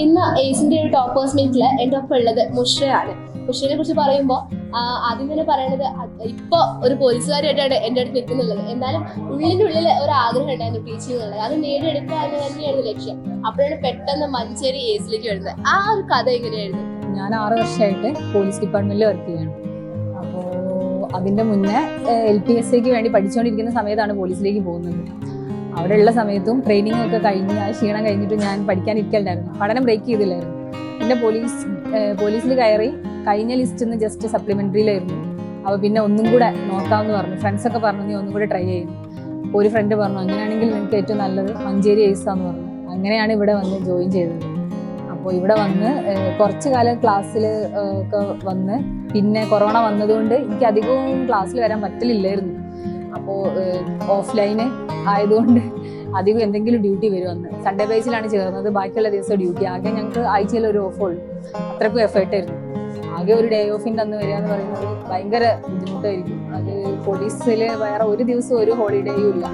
ഇന്ന് ഏസിന്റെ ഒരു ടോപ്പേഴ്സ് മീറ്റിൽ എന്റെ ഒപ്പം ഉള്ളത് മുഷയാണ് മുഷയെ കുറിച്ച് പറയുമ്പോൾ ആദ്യം തന്നെ പറയണത് ഇപ്പൊ ഒരു പോലീസുകാരായിട്ടാണ് എന്റെ അടുത്ത് നിൽക്കുന്നുള്ളത്. എന്നാലും ഉള്ളിന്റെ ഉള്ളിൽ ഒരു ആഗ്രഹം ഉണ്ടായിരുന്നു ടീച്ചിങ് ഉള്ളത് അത് നേടിയെടുക്കുക എന്ന് തന്നെയായിരുന്നു ലക്ഷ്യം. അപ്പോഴാണ് പെട്ടെന്ന് മഞ്ചേരി ഏസിലേക്ക് വരുന്നത്. ആ ഒരു കഥ എങ്ങനെയായിരുന്നു? ഞാൻ ആറ് വർഷമായിട്ട് പോലീസ് ഡിപ്പാർട്ട്മെന്റിൽ വർക്ക് ചെയ്യുന്നു അപ്പോൾ അതിന്റെ മുന്നേ എൽ പി എസ് സിക്ക് വേണ്ടി പഠിച്ചുകൊണ്ടിരിക്കുന്ന സമയത്താണ് പോലീസിലേക്ക് പോകുന്നത്. അവിടെ ഉള്ള സമയത്തും ട്രെയിനിങ് ഒക്കെ കഴിഞ്ഞ് ആ ക്ഷീണം കഴിഞ്ഞിട്ട് ഞാൻ പഠിക്കാൻ പഠിക്കാനിരിക്കലുണ്ടായിരുന്നു. പഠനം ബ്രേക്ക് ചെയ്തില്ലായിരുന്നു. പിന്നെ പോലീസ് പോലീസിൽ കയറി കഴിഞ്ഞ ലിസ്റ്റിൽ നിന്ന് ജസ്റ്റ് സപ്ലിമെന്ററിയിലായിരുന്നു അപ്പോൾ പിന്നെ ഒന്നും കൂടെ നോക്കാമെന്ന് പറഞ്ഞു. ഫ്രണ്ട്സൊക്കെ പറഞ്ഞു നീ ഒന്നും കൂടെ ട്രൈ ചെയ്യുന്നു അപ്പോൾ ഒരു ഫ്രണ്ട് പറഞ്ഞു അങ്ങനെയാണെങ്കിൽ നിനക്ക് ഏറ്റവും നല്ലത് മഞ്ചേരി ഐസാന്ന് പറഞ്ഞു. അങ്ങനെയാണ് ഇവിടെ വന്ന് ജോയിൻ ചെയ്തത്. അപ്പോൾ ഇവിടെ വന്ന് കുറച്ച് കാലം ക്ലാസ്സിൽ ഒക്കെ വന്ന് പിന്നെ കൊറോണ വന്നതുകൊണ്ട് എനിക്ക് അധികവും ക്ലാസ്സിൽ വരാൻ പറ്റലില്ലായിരുന്നു. അപ്പോൾ ഓഫ്ലൈന് ആയതുകൊണ്ട് അധികം എന്തെങ്കിലും ഡ്യൂട്ടി വരും അന്ന് സൺഡേ ബേസിലാണ് ചേർന്നത്. ബാക്കിയുള്ള ദിവസം ഡ്യൂട്ടി ആകെ ഞങ്ങൾക്ക് ആഴ്ചയിൽ ഒരു ഓഫ് ഉള്ളു. അത്രക്കും എഫേർട്ട് ആയിരുന്നു. ആകെ ഒരു ഡേ ഓഫിന്റെ അന്ന് വരിക എന്ന് പറയുന്നത് ഭയങ്കര ബുദ്ധിമുട്ടായിരിക്കും. അത് പോലീസിൽ വേറെ ഒരു ദിവസം ഒരു ഹോളിഡേയും ഇല്ല.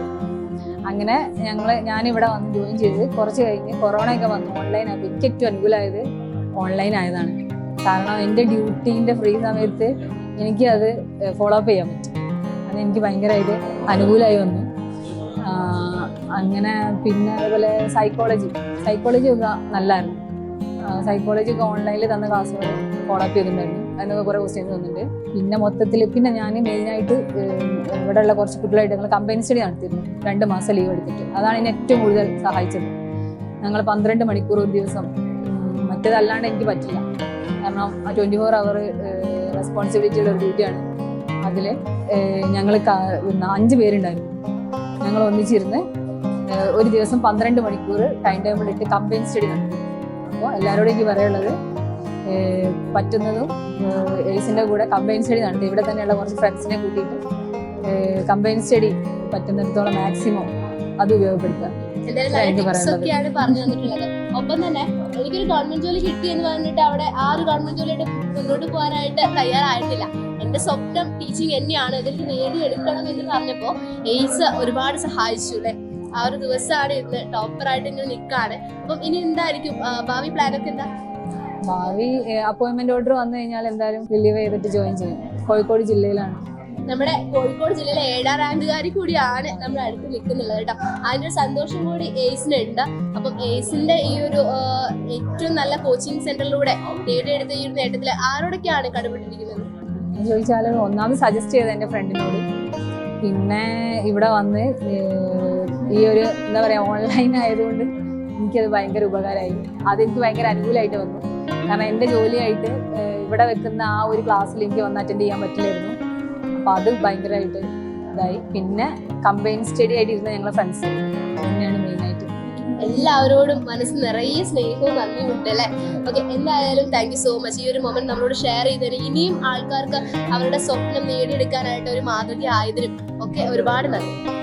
അങ്ങനെ ഞങ്ങൾ ഞാനിവിടെ വന്ന് ജോയിൻ ചെയ്ത് കുറച്ച് കഴിഞ്ഞ് കൊറോണ ഒക്കെ വന്നു ഓൺലൈൻ എനിക്ക് ഏറ്റവും അനുകൂലമായത് ഓൺലൈൻ ആയതാണ്. കാരണം എന്റെ ഡ്യൂട്ടീന്റെ ഫ്രീ സമയത്ത് എനിക്ക് അത് ഫോളോ അപ്പ് ചെയ്യാൻ പറ്റും. അത് എനിക്ക് ഭയങ്കരമായിട്ട് അനുകൂലമായി വന്നു. അങ്ങനെ പിന്നെ അതുപോലെ സൈക്കോളജി സൈക്കോളജി ഒക്കെ നല്ലതായിരുന്നു സൈക്കോളജി ഒക്കെ ഓൺലൈനിൽ തന്ന ക്ലാസ്സുകൾ ഫോളോ അപ്പ് ചെയ്തിട്ടുണ്ടായിരുന്നു. അതിനൊക്കെ കുറേ ക്വസ്റ്റ്യൻസ് വന്നിട്ടുണ്ട്. പിന്നെ മൊത്തത്തിൽ പിന്നെ ഞാൻ മെയിനായിട്ട് ഇവിടെയുള്ള കുറച്ച് കുട്ടികളായിട്ട് ഞങ്ങൾ കമ്പൈൻ സ്റ്റഡി നടത്തിയിരുന്നു. രണ്ട് മാസം ലീവ് എടുത്തിട്ട്. അതാണ് എന്നെ ഏറ്റവും കൂടുതൽ സഹായിച്ചത്. ഞങ്ങൾ പന്ത്രണ്ട് മണിക്കൂർ ഒരു ദിവസം മറ്റേതല്ലാണ്ട് എനിക്ക് പറ്റില്ല. കാരണം ആ ട്വന്റി ഫോർ അവർ റെസ്പോൺസിബിലിറ്റിയുള്ള ഒരു ഡ്യൂട്ടിയാണ് അതിൽ ഞങ്ങൾ അഞ്ച് പേരുണ്ടായിരുന്നു. ഞങ്ങൾ ഒന്നിച്ചിരുന്ന് ഒരു ദിവസം പന്ത്രണ്ട് മണിക്കൂർ ടൈം ടേബിൾ ഇട്ട് കമ്പൈൻ സ്റ്റഡി നടത്തി. അപ്പോൾ എല്ലാവരോടും എനിക്ക് പറയാനുള്ളത് പറ്റുന്നതും എയ്സിന്റെ കൂടെ കമ്പൈൻ സ്റ്റഡി നടത്തി. ഇവിടെ തന്നെയുള്ള കുറച്ച് ഫ്രണ്ട്സിനെ കൂട്ടിയിട്ട് കമ്പൈൻ സ്റ്റഡി പറ്റുന്നിടത്തോളം മാക്സിമം അത് ഉപയോഗപ്പെടുത്തുക. ഒപ്പം തന്നെ എനിക്കൊരു ഗവൺമെന്റ് ജോലി കിട്ടി എന്ന് പറഞ്ഞിട്ട് അവിടെ ആ ഒരു ഗവൺമെന്റ് ജോലിയുടെ മുന്നോട്ട് പോകാനായിട്ട് തയ്യാറായിട്ടില്ല. എന്റെ സ്വപ്നം ടീച്ചിങ് തന്നെയാണ്. ഇതിൽ നേടിയെടുക്കണം എന്ന് പറഞ്ഞപ്പോ എയ്സ് ഒരുപാട് സഹായിച്ചു അല്ലെ ആ ഒരു ദിവസമാണ് ഇന്ന് ടോപ്പറായിട്ട് ഇങ്ങനെ നിൽക്കാണ് അപ്പം ഇനി എന്തായിരിക്കും? ഭാവി പ്ലാനൊക്കെ എന്താ? ഭാവി അപ്പോയിന്റ്മെന്റ് ഓർഡർ വന്നു കഴിഞ്ഞാൽ എന്തായാലും റിലീവ് ചെയ്തിട്ട് ജോയിൻ ചെയ്യും. കോഴിക്കോട് ജില്ലയിലാണ്. നമ്മുടെ കോഴിക്കോട് ജില്ലയിലെ ഏഴാം റാങ്കുകാരി കൂടിയാണ് നമ്മൾ അടുത്ത് നിൽക്കുന്നുള്ളത് കേട്ടോ. അതിന്റെ ഒരു സന്തോഷം കൂടി എയ്സിന് ഉണ്ട്. അപ്പം എയ്സിന്റെ ഈ ഒരു ഏറ്റവും നല്ല കോച്ചിങ് സെന്ററിലൂടെ നേടിയെടുത്ത ഈ ഒരു നേട്ടത്തിൽ ആരോടൊക്കെയാണ് കടപെട്ടിരിക്കുന്നത് എന്ന് ചോദിച്ചാൽ ഒന്നാമത് സജസ്റ്റ് ചെയ്ത് എന്റെ ഫ്രണ്ടിനോട് പിന്നെ ഇവിടെ വന്ന് ഈ ഒരു എന്താ പറയുക ഓൺലൈൻ ആയതുകൊണ്ട് എനിക്കത് ഭയങ്കര ഉപകാരമായി. അതെനിക്ക് ഭയങ്കര അനുകൂലമായിട്ട് വന്നു. കാരണം എന്റെ ജോലിയായിട്ട് ഇവിടെ വെക്കുന്ന ആ ഒരു ക്ലാസ്സിൽ എനിക്ക് വന്ന് അറ്റൻഡ് ചെയ്യാൻ പറ്റില്ലായിരുന്നു. അപ്പോൾ അത് ഭയങ്കരമായിട്ട് ഇതായി. പിന്നെ കമ്പൈൻ സ്റ്റഡി ആയിട്ട് ഇരുന്ന ഞങ്ങളെ ഫ്രണ്ട്സ് തന്നെയാണ് എല്ലാവരോടും മനസ്സ് നിറയെ സ്നേഹവും നന്ദിയും ഉണ്ട് അല്ലെ? ഓക്കെ എന്തായാലും താങ്ക് യു സോ മച്ച് ഈ ഒരു മൊമെന്റ് നമ്മളോട് ഷെയർ ചെയ്തതിന് ഇനിയും ആൾക്കാർക്ക് അവരുടെ സ്വപ്നം നേടിയെടുക്കാനായിട്ട് ഒരു മാതൃക ആയതിനും ഒക്കെ ഒരുപാട് നന്ദി.